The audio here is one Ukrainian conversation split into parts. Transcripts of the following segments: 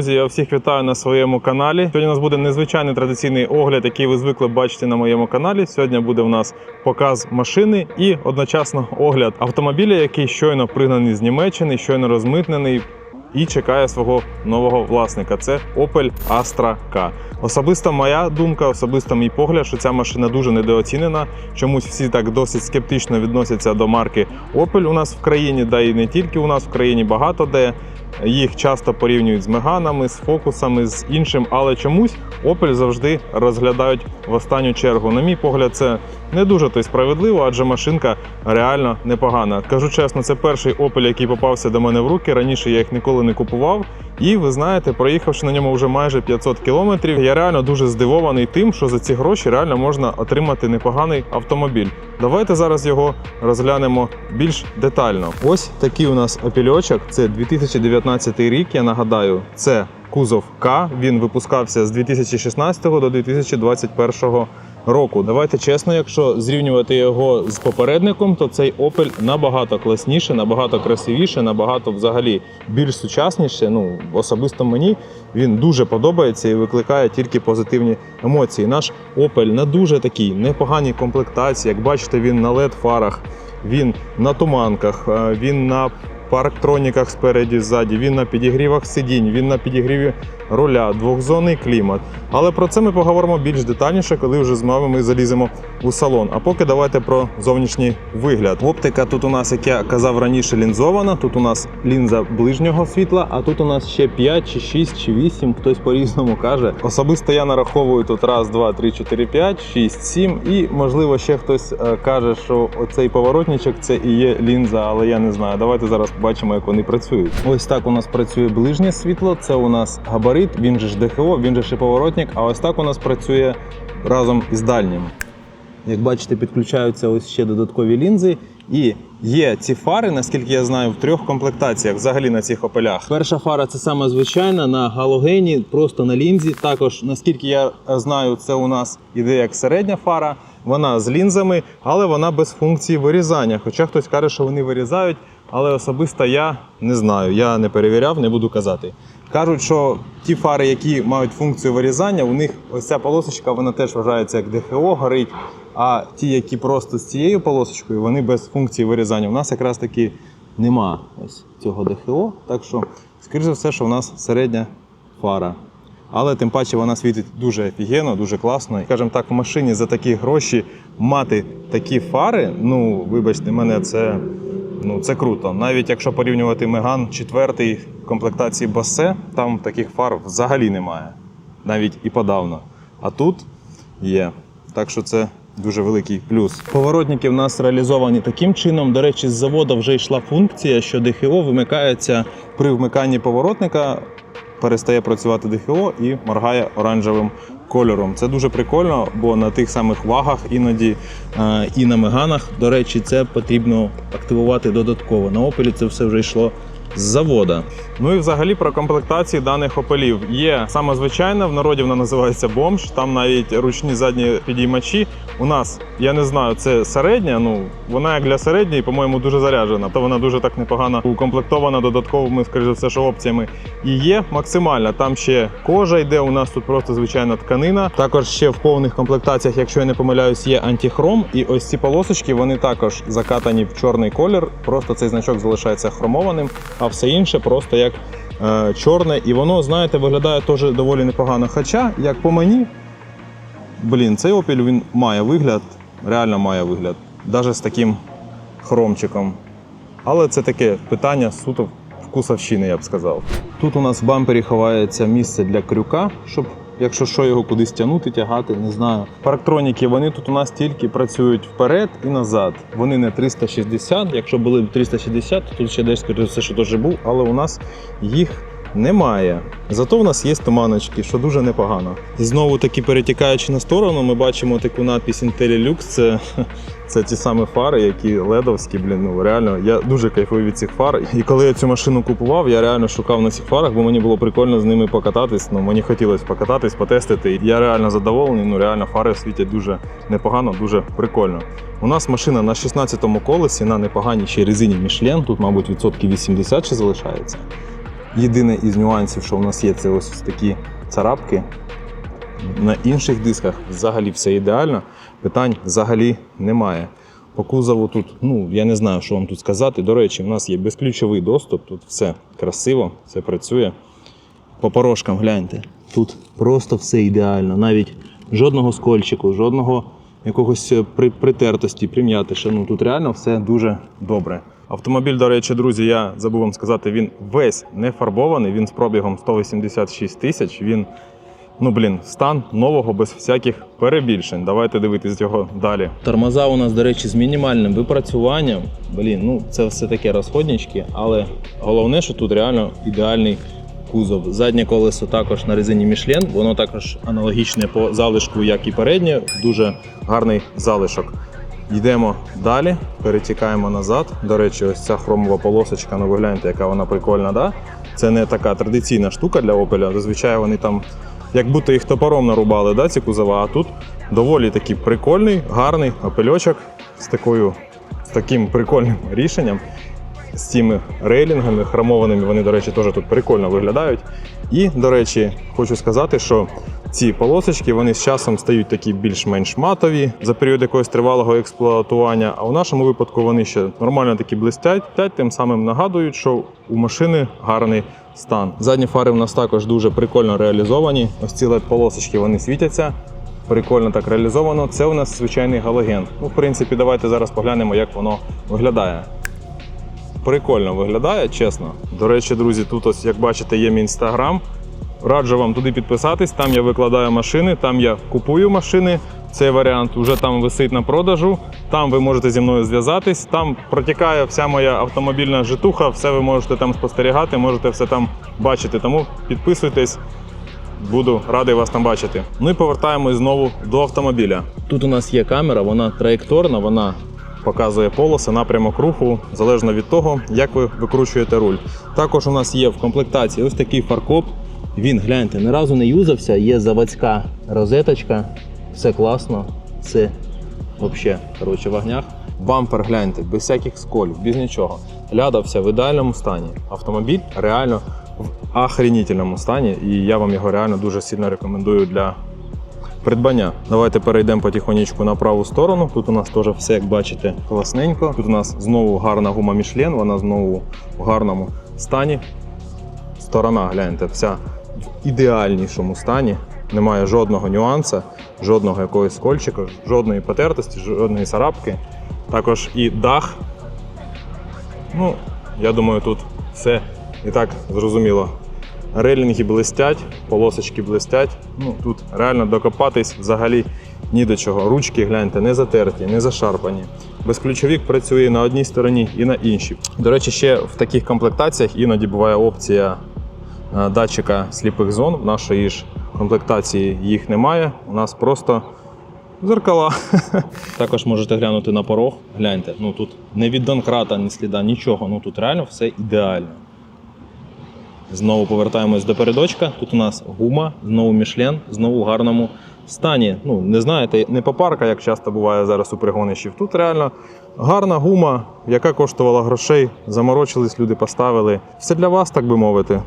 Друзі, я всіх вітаю на своєму каналі. Сьогодні у нас буде незвичайний традиційний огляд, який ви звикли бачити на моєму каналі. Сьогодні буде у нас показ машини і одночасно огляд автомобіля, який щойно пригнаний з Німеччини, щойно розмитнений. І чекає свого нового власника. Це Opel Astra K. Особисто моя думка, особисто мій погляд, що ця машина дуже недооцінена. Чомусь всі так досить скептично відносяться до марки Opel у нас в країні, да і не тільки у нас в країні багато де. Їх часто порівнюють з меганами, з фокусами, з іншим, але чомусь Opel завжди розглядають в останню чергу. На мій погляд, це не дуже то й справедливо, адже машинка реально непогана. Кажу чесно, це перший Opel, який попався до мене в руки. Раніше я їх ніколи не купував. І ви знаєте, проїхавши на ньому вже майже 500 кілометрів, я реально дуже здивований тим, що за ці гроші реально можна отримати непоганий автомобіль. Давайте зараз його розглянемо більш детально. Ось такий у нас опільочок. Це 2019 рік. Я нагадаю, це кузов К. Він випускався з 2016 до 2021 року. Давайте чесно, якщо зрівнювати його з попередником, то цей Opel набагато класніше, набагато красивіше, набагато взагалі більш сучасніше. Ну особисто мені він дуже подобається і викликає тільки позитивні емоції. Наш Opel на дуже такій непоганій комплектації. Як бачите, він на led фарах, він на туманках, е, він на парктроніках спереді, ззаді, він на підігрівах сидінь, він на підігріві руля, двохзонний клімат. Але про це ми поговоримо більш детальніше, коли вже з вами ми заліземо у салон. А поки давайте про зовнішній вигляд. Оптика тут у нас, як я казав раніше, лінзована. Тут у нас лінза ближнього світла, а тут у нас ще 5 чи 6 чи 8, хтось по-різному каже. Особисто я нараховую тут раз, два, три, чотири, п'ять, шість, сім. І можливо ще хтось е, каже, що оцей поворотничок це і є лінза, але я не знаю. Давайте зараз побачимо, як вони працюють. Ось так у нас працює ближнє світло. Це у нас габарит, він же ж ДХО, він же і поворотник. А ось так у нас працює разом із дальнім. Як бачите, підключаються ось ще додаткові лінзи. І є ці фари, наскільки я знаю, в трьох комплектаціях взагалі на цих опелях. Перша фара це саме звичайна на галогені, просто на лінзі. Також, наскільки я знаю, це у нас іде як середня фара. Вона з лінзами, але вона без функції вирізання. Хоча хтось каже, що вони вирізають, але особисто я не знаю. Я не перевіряв, не буду казати. Кажуть, що ті фари, які мають функцію вирізання, у них ось ця полосочка вона теж вважається як ДХО, горить. А ті, які просто з цією полосочкою, вони без функції вирізання. У нас якраз таки нема ось цього ДХО. Так що, скоріше за все, що у нас середня фара. Але тим паче вона світить дуже офігенно, дуже класно. Скажімо так, в машині за такі гроші мати такі фари, ну, вибачте, мене це, ну, це круто. Навіть якщо порівнювати Меган 4 комплектації Басе, там таких фар взагалі немає. Навіть і подавно. А тут є. Так що це дуже великий плюс. Поворотники в нас реалізовані таким чином. До речі, з заводу вже йшла функція, що ДХО вимикається при вмиканні поворотника. Перестає працювати ДХО і моргає оранжевим кольором. Це дуже прикольно, бо на тих самих вагах іноді е, і на меганах, до речі, це потрібно активувати додатково. На опелі це все вже йшло з завода. Ну і взагалі про комплектації даних опелів. Є саме звичайна, в народі вона називається бомж. Там навіть ручні задні підіймачі. У нас, я не знаю, це середня. Ну вона як для середньої, по-моєму, дуже заряджена. То вона дуже так непогано укомплектована додатковими, скоріш все, що опціями. І є максимальна. Там ще кожа йде. У нас тут просто звичайна тканина. Також ще в повних комплектаціях, якщо я не помиляюсь, є антихром. І ось ці полосочки вони також закатані в чорний колір. Просто цей значок залишається хромованим, а все інше просто як е, чорне. І воно, знаєте, виглядає теж доволі непогано. Хоча, як по мені, блін, цей опіль він має вигляд, реально має вигляд. Навіть з таким хромчиком. Але це таке питання суто вкусовщини, я б сказав. Тут у нас в бампері ховається місце для крюка, щоб якщо що його кудись тягнути, тягати, не знаю. Парктроніки вони тут у нас тільки працюють вперед і назад. Вони не 360. Якщо були б 360, то тут ще десь все, що теж був, але у нас їх немає. Зато у нас є туманочки, що дуже непогано. І знову таки перетікаючи на сторону, ми бачимо таку надпись IntelliLux. Це, це ті самі фари, які ледовські. Блін, ну реально, я дуже кайфую від цих фар. І коли я цю машину купував, я реально шукав на цих фарах, бо мені було прикольно з ними покататись. Ну мені хотілося покататись, потестити. Я реально задоволений. Ну реально фари світять дуже непогано, дуже прикольно. У нас машина на 16-му колесі на непоганій ще резині Michelin. Тут, мабуть, відсотків 80 ще залишається. Єдине із нюансів, що у нас є, це ось такі царапки. На інших дисках взагалі все ідеально, питань взагалі немає. По кузову тут, ну я не знаю, що вам тут сказати. До речі, у нас є безключовий доступ, тут все красиво, все працює. По порожкам гляньте. Тут просто все ідеально. Навіть жодного скольчику, жодного якогось е, при, притертості, прим'ятиша. Ну тут реально все дуже добре. Автомобіль, до речі, друзі, я забув вам сказати, він весь не фарбований, він з пробігом 186 тисяч. Він, ну блін, стан нового без всяких перебільшень. Давайте дивитись його далі. Тормоза у нас, до речі, з мінімальним випрацюванням. Блін, ну це все таке розходнички, але головне, що тут реально ідеальний кузов. Заднє колесо також на резині Michelin, воно також аналогічне по залишку, як і переднє. Дуже гарний залишок. Йдемо далі, перетікаємо назад. До речі, ось ця хромова полосочка, ну ви гляньте, яка вона прикольна, да? Це не така традиційна штука для Opel. Зазвичай вони там, як будто їх топором нарубали, да, ці кузова, а тут доволі такий прикольний, гарний опельочок з такою, з таким прикольним рішенням з цими рейлінгами хромованими. Вони, до речі, теж тут прикольно виглядають. І, до речі, хочу сказати, що ці полосочки вони з часом стають такі більш-менш матові за період якогось тривалого експлуатування. А у нашому випадку вони ще нормально такі блистять, тим самим нагадують, що у машини гарний стан. Задні фари в нас також дуже прикольно реалізовані. Ось ці led полосочки вони світяться. Прикольно так реалізовано. Це у нас звичайний галоген. Ну, в принципі, давайте зараз поглянемо, як воно виглядає. Прикольно виглядає, чесно. До речі, друзі, тут ось, як бачите, є мій інстаграм. Раджу вам туди підписатись. Там я викладаю машини, там я купую машини. Цей варіант вже там висить на продажу. Там ви можете зі мною зв'язатись. Там протікає вся моя автомобільна житуха, все ви можете там спостерігати, можете все там бачити. Тому підписуйтесь. Буду радий вас там бачити. Ну і повертаємось знову до автомобіля. Тут у нас є камера, вона траєкторна, вона показує полоси, напрямок руху, залежно від того, як ви викручуєте руль. Також у нас є в комплектації ось такий фаркоп. Він, гляньте, ні разу не юзався, є заводська розеточка, все класно, все взагалі коротше, в огнях. Бампер, гляньте, без всяких сколів, без нічого. Ляда вся в ідеальному стані. Автомобіль реально в охренітельному стані, і я вам його реально дуже сильно рекомендую для придбання. Давайте перейдемо потихонечку на праву сторону. Тут у нас теж все, як бачите, класненько. Тут у нас знову гарна гума Michelin, вона знову в гарному стані. Сторона, гляньте, вся ідеальнішому стані. Немає жодного нюанса, жодного якогось скольчика, жодної потертості, жодної царапки. Також і дах. Ну, я думаю, тут все і так зрозуміло. Рейлінги блистять, полосочки блистять. Ну, тут реально докопатись взагалі ні до чого. Ручки, гляньте, не затерті, не зашарпані. Безключовік працює на одній стороні і на іншій. До речі, ще в таких комплектаціях іноді буває опція датчика сліпих зон. В нашої ж комплектації їх немає. У нас просто зеркала. Також можете глянути на порог. Гляньте, ну тут не від донкрата, ні сліда, нічого. Ну тут реально все ідеально. Знову повертаємось до передочка. Тут у нас гума, знову Мішлен, знову в гарному стані. Ну, не знаєте, не попарка, як часто буває зараз у пригонищів. Тут реально гарна гума, яка коштувала грошей. Заморочились, люди поставили. Все для вас, так би мовити.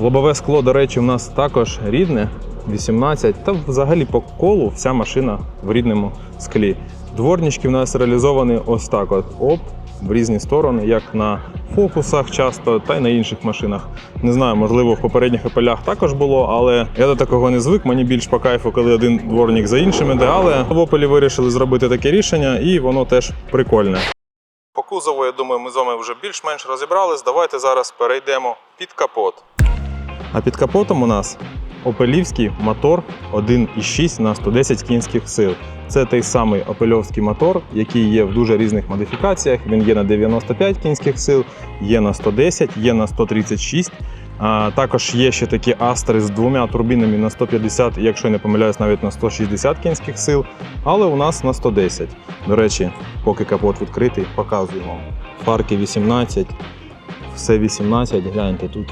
Лобове скло, до речі, у нас також рідне. 18, та взагалі по колу вся машина в рідному склі. Дворнички в нас реалізовані ось так: от оп, в різні сторони, як на фокусах часто, та й на інших машинах. Не знаю, можливо, в попередніх опелях також було, але я до такого не звик. Мені більш по кайфу, коли один дворник за іншим іде. Але в опелі вирішили зробити таке рішення, і воно теж прикольне. По кузову, я думаю, ми з вами вже більш-менш розібрались. Давайте зараз перейдемо під капот. А під капотом у нас опелівський мотор 1,6 на 110 кінських сил. Це той самий опельовський мотор, який є в дуже різних модифікаціях. Він є на 95 кінських сил, є на 110, є на 136. А, також є ще такі астри з двома турбінами на 150, якщо не помиляюсь, навіть на 160 кінських сил, але у нас на 110. До речі, поки капот відкритий, показуємо. Фарки 18, все 18, гляньте тут.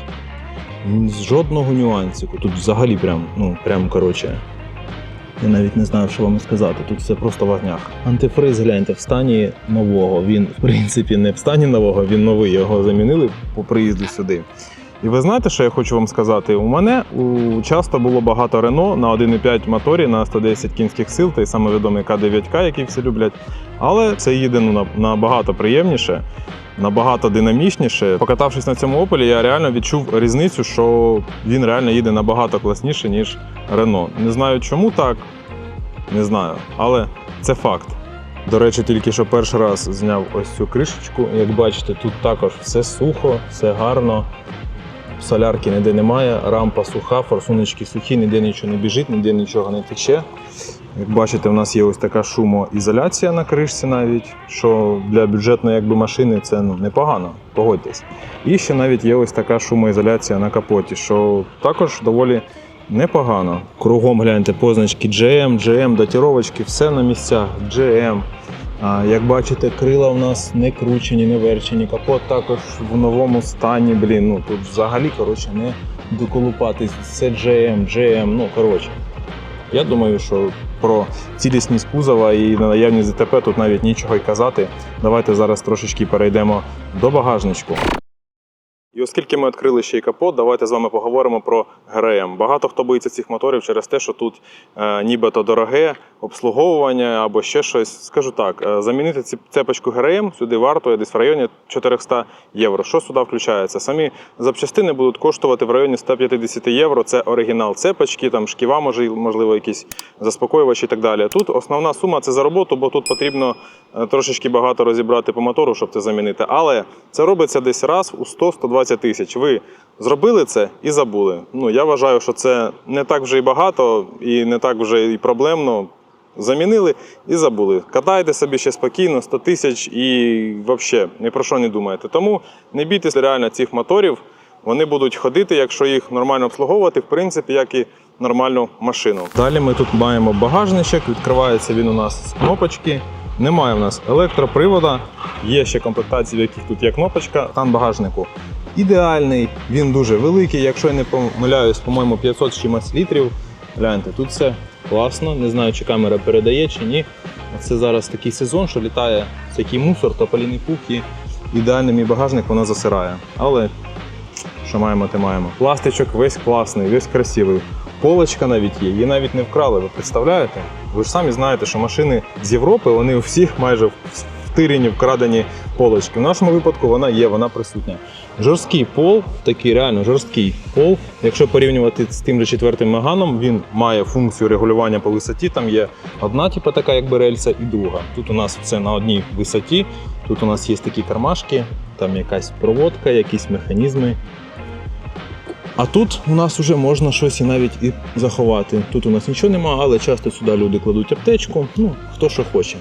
З жодного нюансику. Тут взагалі прям, ну, прям коротше. Я навіть не знаю, що вам сказати. Тут все просто вогняк. Антифриз, гляньте, в стані нового. Він, в принципі, не в стані нового, він новий. Його замінили по приїзду сюди. І ви знаєте, що я хочу вам сказати? У мене у, часто було багато Рено на 1,5 моторі на 110 кінських сил, той самий відомий К9К, який всі люблять. Але це їде ну, набагато приємніше, набагато динамічніше. Покатавшись на цьому опелі, я реально відчув різницю, що він реально їде набагато класніше, ніж Рено. Не знаю, чому так, не знаю, але це факт. До речі, тільки що перший раз зняв ось цю кришечку. Як бачите, тут також все сухо, все гарно. Солярки ніде немає, рампа суха, форсуночки сухі, ніде нічого не біжить, ніде нічого не тече. Як бачите, у нас є ось така шумоізоляція на кришці навіть, що для бюджетної якби, машини це ну, непогано, погодьтесь. І ще навіть є ось така шумоізоляція на капоті, що також доволі непогано. Кругом гляньте позначки GM, GM, датіровочки, все на місцях, GM. Як бачите, крила у нас не кручені, не верчені. Капот також в новому стані. Блін, ну тут взагалі коротше не доколупатись. Це GM, GM, ну коротше. Я думаю, що про цілісність кузова і на наявність ДТП тут навіть нічого й казати. Давайте зараз трошечки перейдемо до багажничку. І оскільки ми відкрили ще й капот, давайте з вами поговоримо про ГРМ. Багато хто боїться цих моторів через те, що тут е, нібито дороге обслуговування або ще щось. Скажу так, е, замінити ці- цепочку ГРМ сюди вартує десь в районі 400 євро. Що сюди включається? Самі запчастини будуть коштувати в районі 150 євро. Це оригінал цепочки, там шківа, може, можливо, якісь заспокоювачі і так далі. Тут основна сума це за роботу, бо тут потрібно е, трошечки багато розібрати по мотору, щоб це замінити. Але це робиться десь раз у 100-120 тисяч. Ви зробили це і забули. Ну я вважаю, що це не так вже і багато, і не так вже і проблемно. Замінили і забули. Катайте собі ще спокійно, 100 тисяч і взагалі ні про що не думаєте. Тому не бійтеся реально цих моторів. Вони будуть ходити, якщо їх нормально обслуговувати, в принципі, як і нормальну машину. Далі ми тут маємо багажничок, відкривається він у нас з кнопочки. Немає в нас електропривода, є ще комплектації, в яких тут є кнопочка. Стан багажнику ідеальний, він дуже великий. Якщо я не помиляюсь, по-моєму, 500 з чимось літрів. Гляньте, тут все класно. Не знаю, чи камера передає чи ні. Це зараз такий сезон, що літає всякий мусор, тополіний пух і ідеальний мій багажник вона засирає. Але що маємо, те маємо. Пластичок весь класний, весь красивий. Полочка навіть є, її навіть не вкрали. Ви представляєте? Ви ж самі знаєте, що машини з Європи вони у всіх майже втирені, вкрадені полочки. В нашому випадку вона є, вона присутня. Жорсткий пол, такий реально жорсткий пол. Якщо порівнювати з тим же четвертим меганом, він має функцію регулювання по висоті. Там є одна, типу, така якби рельса, і друга. Тут у нас все на одній висоті. Тут у нас є такі кармашки, там якась проводка, якісь механізми. А тут у нас вже можна щось і навіть і заховати. Тут у нас нічого немає, але часто сюди люди кладуть аптечку, ну, хто що хоче.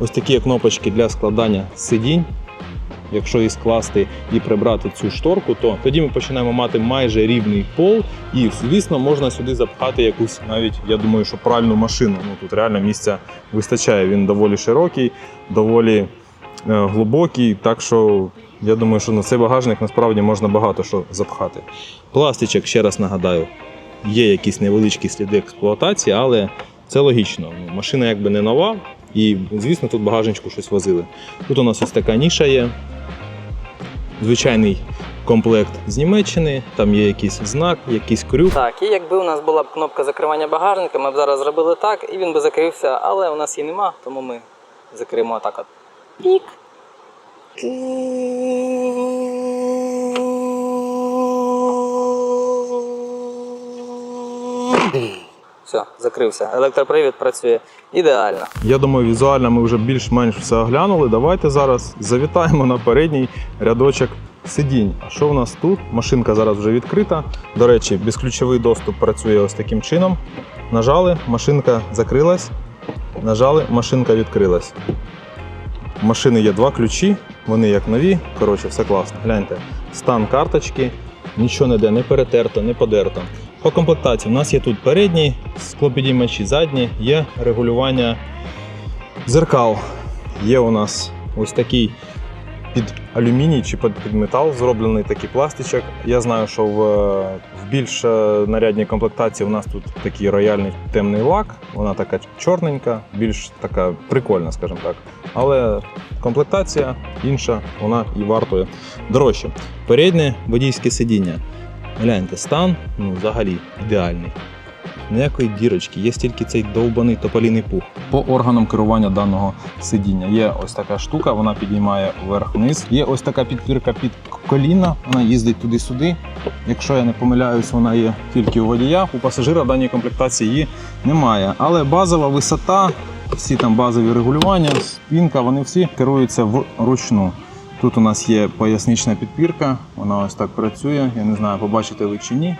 Ось такі кнопочки для складання сидінь. Якщо їх скласти і прибрати цю шторку, то тоді ми починаємо мати майже рівний пол, і звісно можна сюди запхати якусь навіть, я думаю, що пральну машину. Ну тут реально місця вистачає. Він доволі широкий, доволі е, глибокий. Так що я думаю, що на цей багажник насправді можна багато що запхати. Пластичок, ще раз нагадаю, є якісь невеличкі сліди експлуатації, але це логічно. Ну, Машина якби не нова, і, звісно, тут багажничку щось возили. Тут у нас ось така ніша є. Звичайний комплект з Німеччини, там є якийсь знак, якийсь крюк. Так, і якби у нас була б кнопка закривання багажника, ми б зараз зробили так, і він би закрився, але у нас її нема, тому ми закриємо так от. Пік. Все, закрився. Електропривід працює ідеально. Я думаю, візуально ми вже більш-менш все оглянули. Давайте зараз завітаємо на передній рядочок сидінь. Що в нас тут? Машинка зараз вже відкрита. До речі, безключовий доступ працює ось таким чином. Нажали, машинка закрилась. Нажали, машинка відкрилась. У машини є два ключі, вони як нові. Коротше, все класно. Гляньте, стан карточки, нічого не де, не перетерто, не подерто. По комплектації у нас є тут передній, склопідіймачі задні, є регулювання зеркал. Є у нас ось такий під алюміній чи під, метал зроблений такий пластичок. Я знаю, що в, в більш е, нарядній комплектації у нас тут такий рояльний темний лак. Вона така чорненька, більш така прикольна, скажімо так. Але комплектація інша, вона і вартує дорожче. Переднє водійське сидіння. Гляньте, стан ну, взагалі ідеальний. Ніякої дірочки, є тільки цей довбаний тополіний пух. По органам керування даного сидіння є ось така штука, вона підіймає вверх-вниз. Є ось така підпірка під коліна, вона їздить туди-сюди. Якщо я не помиляюсь, вона є тільки у водія. У пасажира даній комплектації її немає. Але базова висота, всі там базові регулювання, спінка, вони всі керуються вручну. Тут у нас є пояснична підпірка, вона ось так працює. Я не знаю, побачите ви чи ні.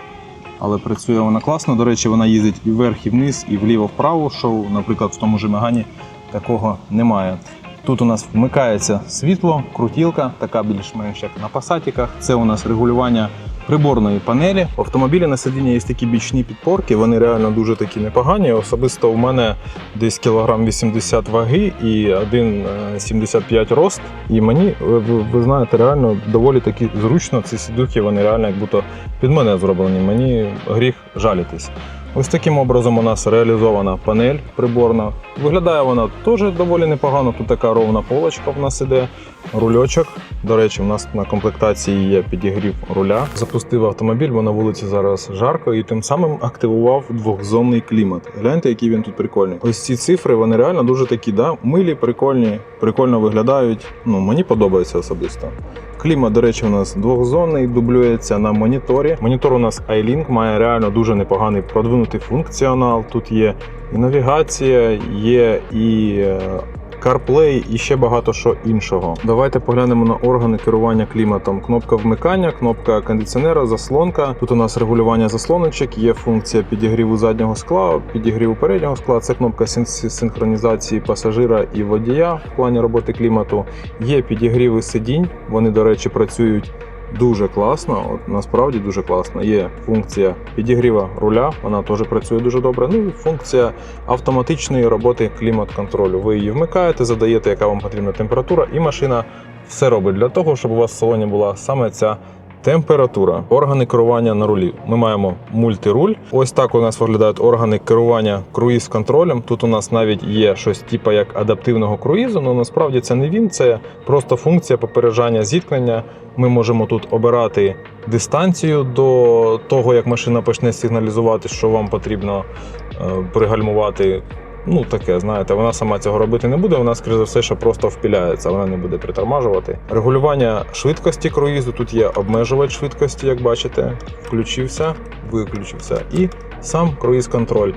Але працює вона класно. До речі, вона їздить і вверх, і вниз, і вліво-вправо, що, наприклад, в тому ж Мегані такого немає. Тут у нас вмикається світло, крутілка, така більш-менш як на пасатіках. Це у нас регулювання приборної панелі. В автомобілі на сидінні є такі бічні підпорки, вони реально дуже такі непогані. Особисто у мене десь кілограм 80 ваги і 1,75 рост. І мені, ви, ви- ви знаєте, реально доволі таки зручно. Ці сідухи, вони реально як будто під мене зроблені. Мені гріх жалітись. Ось таким образом у нас реалізована панель приборна. Виглядає вона теж доволі непогано. Тут така ровна полочка в нас іде. Рульочок. До речі, у нас на комплектації є підігрів руля. Запустив автомобіль, бо на вулиці зараз жарко, і тим самим активував двохзонний клімат. Гляньте, який він тут прикольний. Ось ці цифри, вони реально дуже такі, да, милі, прикольні, прикольно виглядають. Ну, мені подобається особисто. Клімат, до речі, у нас двохзонний, дублюється на моніторі. Монітор у нас iLink має реально дуже непоганий продвинутий функціонал. Тут є і навігація, є і е, CarPlay і ще багато що іншого. Давайте поглянемо на органи керування кліматом. Кнопка вмикання, кнопка кондиціонера, заслонка. Тут у нас регулювання заслоночок, є функція підігріву заднього скла, підігріву переднього скла. Це кнопка синхронізації пасажира і водія в плані роботи клімату. Є підігріви сидінь. Вони, до речі, працюють дуже класно. От насправді дуже класно. Є функція підігріва руля, вона теж працює дуже добре. Ну і функція автоматичної роботи клімат-контролю. Ви її вмикаєте, задаєте, яка вам потрібна температура, і машина все робить для того, щоб у вас в салоні була саме ця. Температура, органи керування на рулі. Ми маємо мультируль. Ось так у нас виглядають органи керування круїз-контролем. Тут у нас навіть є щось типу як адаптивного круїзу, але насправді це не він, це просто функція попереджання зіткнення. Ми можемо тут обирати дистанцію до того, як машина почне сигналізувати, що вам потрібно е, пригальмувати. Ну, таке, знаєте, вона сама цього робити не буде. Вона, скоріше за все, що просто впіляється, вона не буде притормажувати. Регулювання швидкості круїзу. Тут є обмежувач швидкості, як бачите. Включився, виключився. І сам круїз-контроль.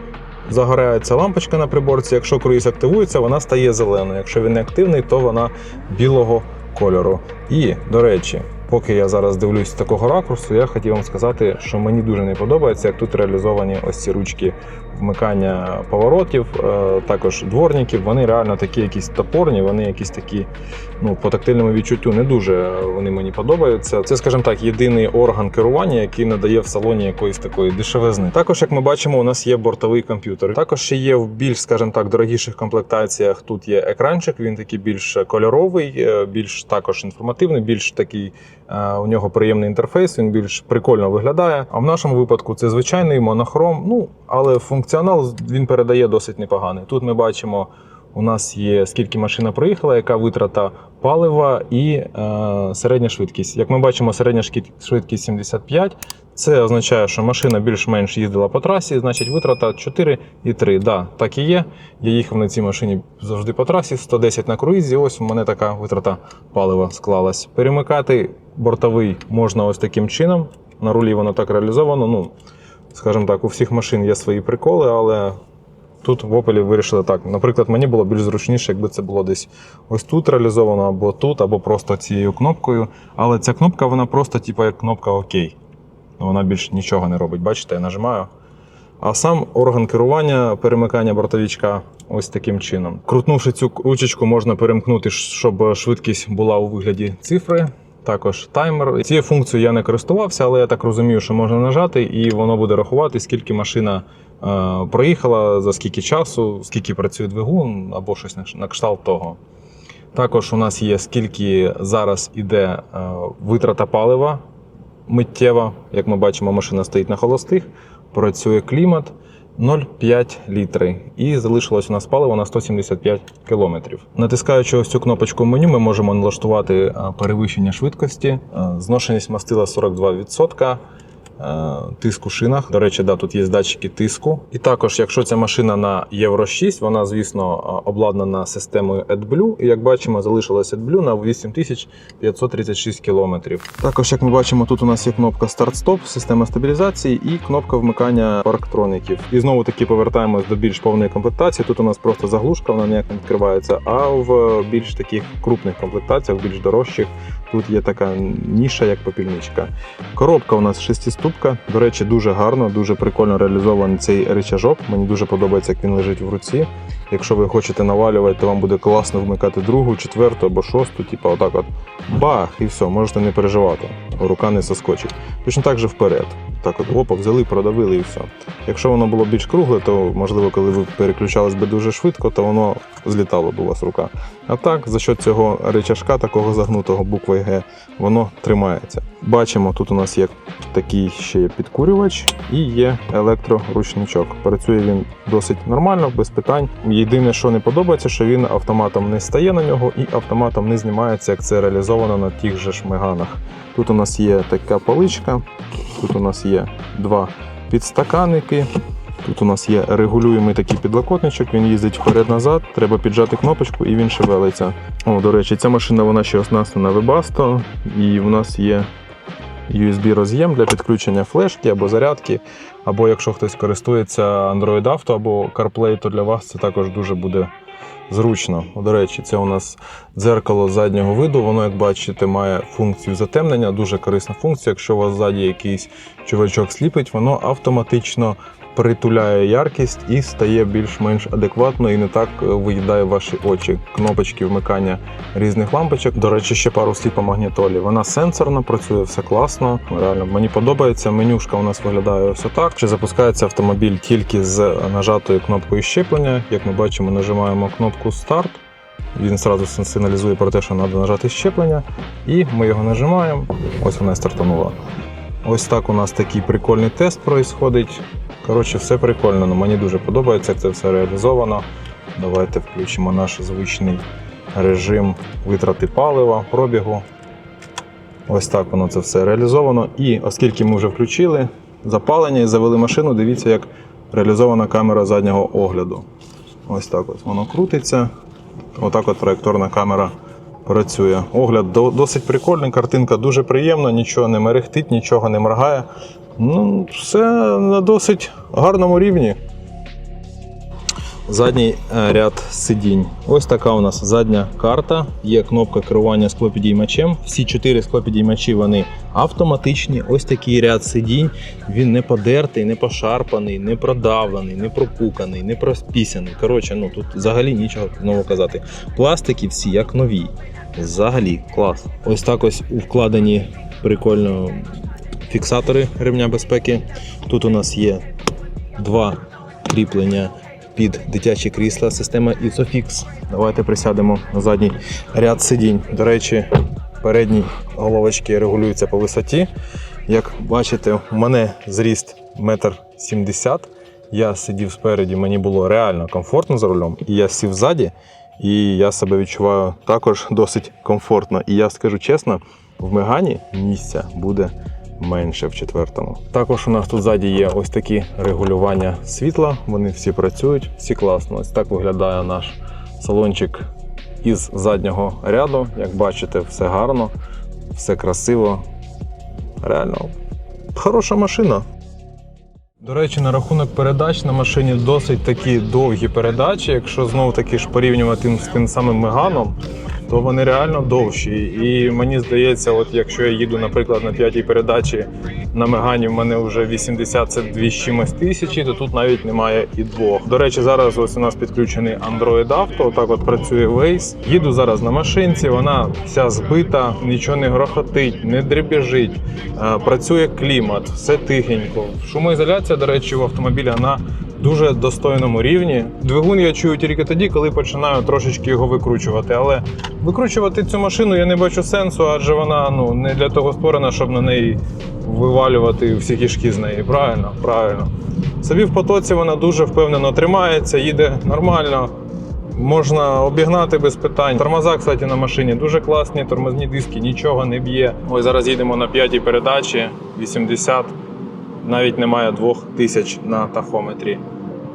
Загорається лампочка на приборці. Якщо круїз активується, вона стає зеленою. Якщо він не активний, то вона білого кольору. І, до речі, поки я зараз дивлюсь такого ракурсу, я хотів вам сказати, що мені дуже не подобається, як тут реалізовані ось ці ручки вмикання поворотів, е, також дворників. Вони реально такі якісь топорні, вони якісь такі, ну, по тактильному відчуттю не дуже вони мені подобаються. Це, скажімо так, єдиний орган керування, який надає в салоні якоїсь такої дешевизни. Також, як ми бачимо, у нас є бортовий комп'ютер. Також ще є в більш, скажімо так, дорогіших комплектаціях. Тут є екранчик, він такий більш кольоровий, е, більш також інформативний, більш такий е, у нього приємний інтерфейс, він більш прикольно виглядає. А в нашому випадку це звичайний монохром. Ну але функціонал він передає досить непоганий. Тут ми бачимо. У нас є скільки машина проїхала, яка витрата палива і е, середня швидкість. Як ми бачимо, середня швидкість 75. Це означає, що машина більш-менш їздила по трасі, значить витрата 4,3. Да, так і є. Я їхав на цій машині завжди по трасі, 110 на круїзі. Ось у мене така витрата палива склалась. Перемикати бортовий можна ось таким чином. На рулі воно так реалізовано. Ну, Скажімо так, у всіх машин є свої приколи, але тут в Opel вирішили так. Наприклад, мені було більш зручніше, якби це було десь ось тут реалізовано, або тут, або просто цією кнопкою. Але ця кнопка, вона просто, типу, як кнопка ОК. Вона більш нічого не робить. Бачите, я нажимаю. А сам орган керування перемикання бортовичка ось таким чином. Крутнувши цю ручечку, можна перемкнути, щоб швидкість була у вигляді цифри. Також таймер. Цією функцією я не користувався, але я так розумію, що можна нажати, і воно буде рахувати, скільки машина проїхала, за скільки часу, скільки працює двигун або щось на- кшталт того. Також у нас є скільки зараз іде е, витрата палива миттєва. Як ми бачимо, машина стоїть на холостих, працює клімат 0,5 літри. І залишилось у нас паливо на 175 кілометрів. Натискаючи ось цю кнопочку меню, ми можемо налаштувати е, перевищення швидкості, е, зношеність мастила 42%. Е, Тиск шинах. До речі, да, тут є датчики тиску. І також, якщо ця машина на Євро 6, вона, звісно, е, обладнана системою AdBlue. І як бачимо, залишилось AdBlue на 8536 кілометрів. Також, як ми бачимо, тут у нас є кнопка старт-стоп, система стабілізації і кнопка вмикання парктроників. І знову таки повертаємось до більш повної комплектації. Тут у нас просто заглушка, вона ніяк не відкривається. А в більш таких крупних комплектаціях, більш дорожчих, тут є така ніша, як попільничка. Коробка у нас шестиступка. До речі, дуже гарно, дуже прикольно реалізований цей речажок. Мені дуже подобається, як він лежить в руці. Якщо ви хочете навалювати, то вам буде класно вмикати другу, четверту або шосту, типу отак от бах, і все, можете не переживати. Рука не соскочить. Точно так же вперед. Так от опа, взяли, продавили і все. Якщо воно було більш кругле, то можливо, коли ви переключались би дуже швидко, то воно злітало б у вас рука. А так, за счет цього речашка, такого загнутого буквою Г, воно тримається. Бачимо, тут у нас є такий ще підкурювач і є електроручничок. Працює він досить нормально, без питань. Єдине, що не подобається, що він автоматом не стає на нього і автоматом не знімається, як це реалізовано на тих же ж меганах. Тут у нас є така поличка, тут у нас є два підстаканники. Тут у нас є регулюємий такий підлокотничок, він їздить вперед-назад, треба піджати кнопочку і він шевелиться. О, до речі, ця машина вона ще оснащена Webasto, і в нас є USB роз'єм для підключення флешки або зарядки. Або якщо хтось користується Android Auto або CarPlay, то для вас це також дуже буде зручно. До речі, це у нас дзеркало заднього виду. Воно, як бачите, має функцію затемнення, дуже корисна функція. Якщо у вас ззаді якийсь чувачок сліпить, воно автоматично притуляє яркість і стає більш-менш адекватно і не так е, виїдає ваші очі. Кнопочки вмикання різних лампочок. До речі, ще пару слів магнітолі. Вона сенсорна, працює все класно. Реально мені подобається. Менюшка у нас виглядає ось отак. Чи запускається автомобіль тільки з нажатою кнопкою щеплення? Як ми бачимо, нажимаємо кнопку старт. Він одразу сигналізує про те, що треба нажати щеплення, і ми його нажимаємо. Ось вона і стартанула. Ось так у нас такий прикольний тест проїсходить. Коротше, все прикольно. Ну, мені дуже подобається, як це все реалізовано. Давайте включимо наш звичний режим витрати палива, пробігу. Ось так воно це все реалізовано. І оскільки ми вже включили запалення і завели машину, дивіться, як реалізована камера заднього огляду. Ось так от воно крутиться. Отак от проєкторна камера працює. Огляд досить прикольний, картинка дуже приємна, нічого не мерехтить, нічого не моргає. Ну, все на досить гарному рівні. Задній е, ряд сидінь. Ось така у нас задня карта. Є кнопка керування склопідіймачем. Всі чотири склопідіймачі вони автоматичні. Ось такий ряд сидінь. Він не подертий, не пошарпаний, не продавлений, не пропуканий, не проспісяний. Коротше, ну тут взагалі нічого знову казати. Пластики всі як нові. Взагалі клас. Ось так ось вкладені прикольно фіксатори ремня безпеки. Тут у нас є два кріплення під дитячі крісла, система Isofix. Давайте присядемо на задній ряд сидінь. До речі, передні головочки регулюються по висоті. Як бачите, у мене зріст 1,70 м. Я сидів спереді, мені було реально комфортно за рулем, і я сів ззаді, і я себе відчуваю також досить комфортно. І я скажу чесно, в Мегані місця буде менше в четвертому. Також у нас тут ззаді є ось такі регулювання світла. Вони всі працюють, всі класно. Ось так виглядає наш салончик із заднього ряду. Як бачите, все гарно, все красиво. Реально хороша машина. До речі, на рахунок передач на машині досить такі довгі передачі. Якщо знов таки ж порівнювати з тим самим Меганом, то вони реально довші. І мені здається, от якщо я їду, наприклад, на п'ятій передачі на Мегані, в мене вже 80 це 2 чимось тисячі, то тут навіть немає і двох. До речі, зараз ось у нас підключений Android Auto, так от працює Waze. Їду зараз на машинці, вона вся збита, нічого не грохотить, не дребіжить, е, працює клімат, все тихенько. Шумоізоляція, до речі, в автомобілі вона дуже достойному рівні. Двигун я чую тільки тоді, коли починаю трошечки його викручувати. Але викручувати цю машину я не бачу сенсу, адже вона ну не для того створена, щоб на неї вивалювати всі кишки з неї. Правильно, правильно. Собі в потоці вона дуже впевнено тримається, їде нормально. Можна обігнати без питань. Тормоза, кстати, на машині дуже класні, тормозні диски, нічого не б'є. Ось зараз їдемо на п'ятій передачі, 80, навіть немає 2000 на тахометрі.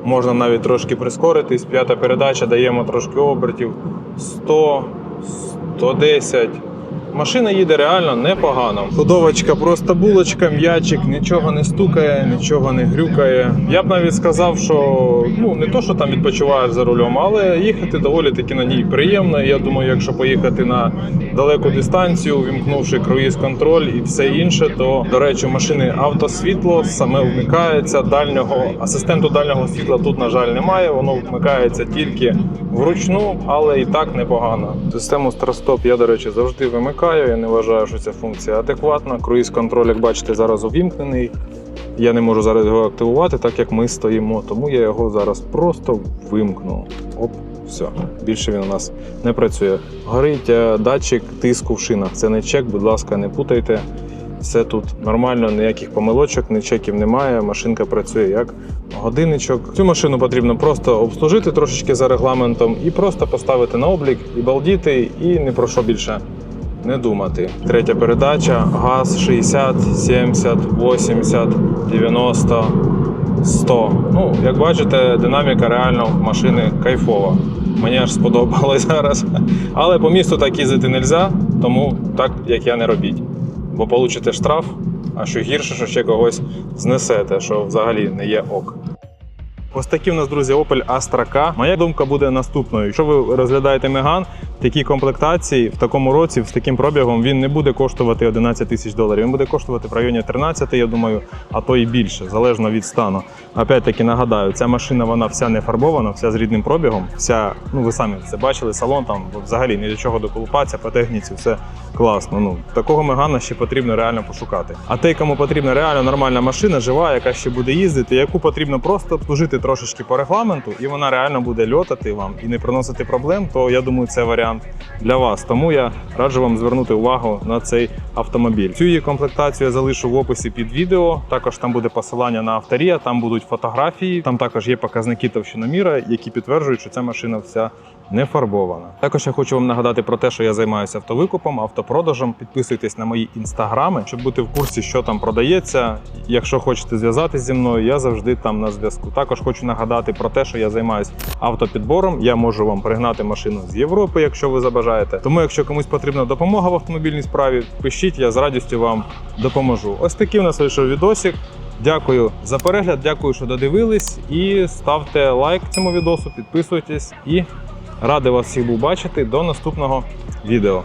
Можна навіть трошки прискоритись. П'ята передача, даємо трошки обертів 100, 110. Машина їде реально непогано. Ходовочка просто булочка, м'ячик, нічого не стукає, нічого не грюкає. Я б навіть сказав, що ну не то, що там відпочиваєш за рулем, але їхати доволі таки на ній приємно. Я думаю, якщо поїхати на далеку дистанцію, вімкнувши круїз контроль і все інше, то до речі, машини автосвітло саме вмикається дальнього асистенту дальнього світла. Тут на жаль немає. Воно вмикається тільки вручну, але і так непогано. Систему старостоп я, до речі, завжди вимикаю. Я не вважаю, що ця функція адекватна. Круїз контроль, як бачите, зараз увімкнений. Я не можу зараз його активувати, так як ми стоїмо, тому я його зараз просто вимкну. Оп, все. Більше він у нас не працює. Горить е, датчик тиску в шинах. Це не чек, будь ласка, не путайте. Все тут нормально, ніяких помилочок, ні чеків немає. Машинка працює як годинничок. Цю машину потрібно просто обслужити трошечки за регламентом і просто поставити на облік і балдіти, і ні про що більше не думати. Третя передача, газ 60, 70, 80, 90, 100. Ну, як бачите, динаміка реально машини кайфова. Мені аж сподобалось зараз. Але по місту так їздити не можна, тому так як я не робіть. Бо получите штраф, а що гірше, що ще когось знесете, що взагалі не є ок. Ось такі в нас, друзі, Opel Astra K. Моя думка буде наступною. Якщо ви розглядаєте Меган, такій комплектації, в такому році, з таким пробігом, він не буде коштувати 11 тисяч доларів. Він буде коштувати в районі 13, я думаю, а то і більше, залежно від стану. Опять-таки нагадаю, ця машина вона вся не фарбована, вся з рідним пробігом. Вся, ну ви самі це бачили, салон там взагалі ні до чого доколупатися, по техніці, все класно. Ну такого Мегана ще потрібно реально пошукати. А той, кому потрібна реально нормальна машина, жива, яка ще буде їздити, яку потрібно просто обслужити трошечки по регламенту, і вона реально буде льотати вам і не приносити проблем, то я думаю, це варіант для вас. Тому я раджу вам звернути увагу на цей автомобіль. Цю її комплектацію я залишу в описі під відео. Також там буде посилання на авторія, там будуть фотографії, там також є показники товщиноміра, які підтверджують, що ця машина вся не фарбована. Також я хочу вам нагадати про те, що я займаюся автовикупом, автопродажем. Підписуйтесь на мої інстаграми, щоб бути в курсі, що там продається. Якщо хочете зв'язатися зі мною, я завжди там на зв'язку. Також хочу нагадати про те, що я займаюся автопідбором. Я можу вам пригнати машину з Європи, якщо ви забажаєте. Тому, якщо комусь потрібна допомога в автомобільній справі, пишіть, я з радістю вам допоможу. Ось такий у нас вийшов відосик. Дякую за перегляд, дякую, що додивились. І ставте лайк цьому відосу, підписуйтесь і радий вас всіх був бачити. До наступного відео.